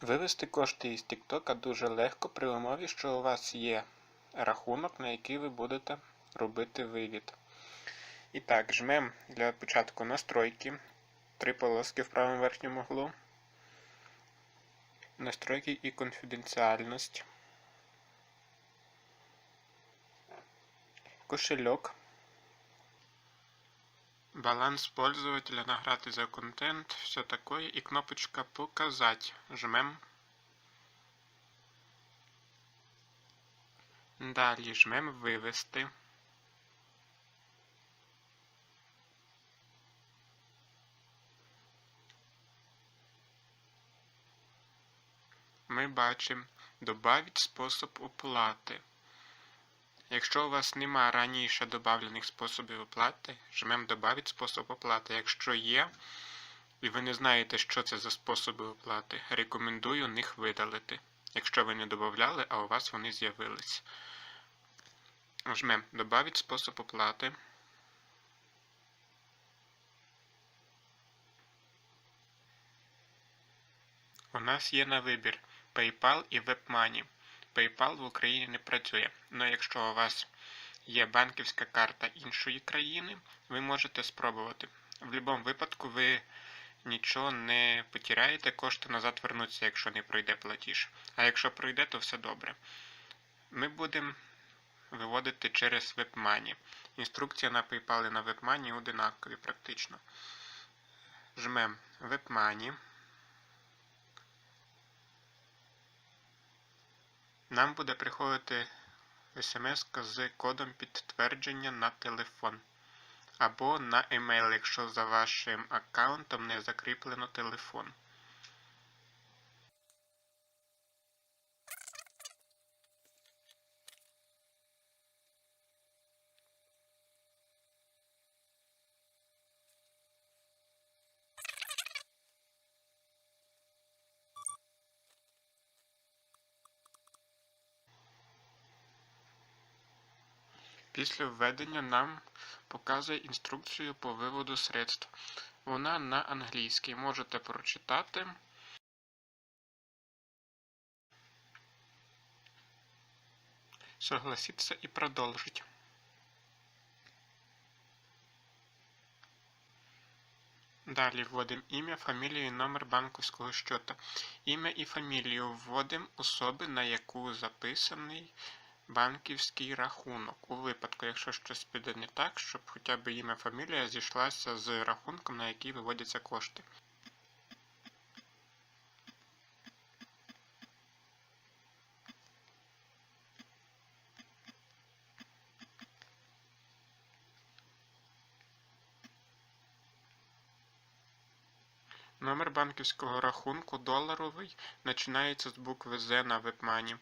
Вивести кошти із TikTok дуже легко при умові, що у вас є рахунок, на який ви будете робити вивід. І так, жмемо для початку настройки. Три полоски в правому верхньому углу. Настройки і конфіденціальність. Кошельок. Баланс пользователя, награти за контент, все такое. І кнопочка Показать. Жмем. Далі жмем Вивести. Ми бачимо Добавить спосіб оплати. Якщо у вас немає раніше додавлених способів оплати, жмемо Добавить спосіб оплати. Якщо є, і ви не знаєте, що це за способи оплати, рекомендую них видалити. Якщо ви не додавали, а у вас вони з'явились. Жмемо Добавить спосіб оплати. У нас є на вибір PayPal і WebMoney. PayPal в Україні не працює, але якщо у вас є банківська карта іншої країни, ви можете спробувати. В будь-якому випадку ви нічого не потеряєте, кошти назад вернуться, якщо не пройде платіж. А якщо пройде, то все добре. Ми будемо виводити через WebMoney. Інструкція на PayPal і на WebMoney одинакові практично. Жмемо WebMoney. Нам буде приходити смс з кодом підтвердження на телефон. Або на емейл, якщо за вашим аккаунтом не закріплено телефон. Після введення нам показує інструкцію по виводу средств. Вона на англійській. Можете прочитати. Согласиться і продовжить. Далі вводимо ім'я, фамілію і номер банківського щота. Ім'я і фамілію вводимо особи, на яку записаний банківський рахунок. У випадку, якщо щось піде не так, щоб хоча б ім'я фамілія зійшлася з рахунком, на який виводяться кошти. Номер банківського рахунку доларовий починається з букви З на WebMoney.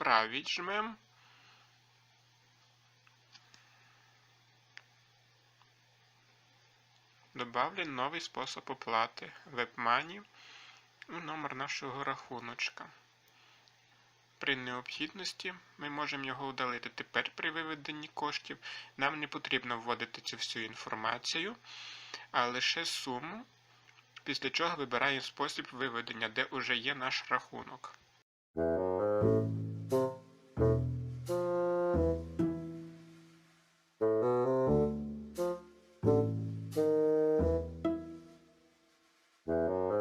Отправить жмем. Добавлен новий спосіб оплати WebMoney у номер нашого рахуночка. При необхідності ми можемо його удалити. Тепер при виведенні коштів нам не потрібно вводити цю всю інформацію, а лише суму, після чого вибираємо спосіб виведення, де вже є наш рахунок.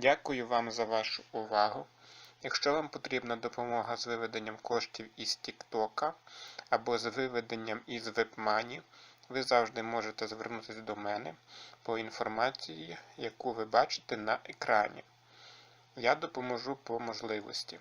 Дякую вам за вашу увагу. Якщо вам потрібна допомога з виведенням коштів із TikTok або з виведенням із WebMoney, ви завжди можете звернутися до мене по інформації, яку ви бачите на екрані. Я допоможу по можливості.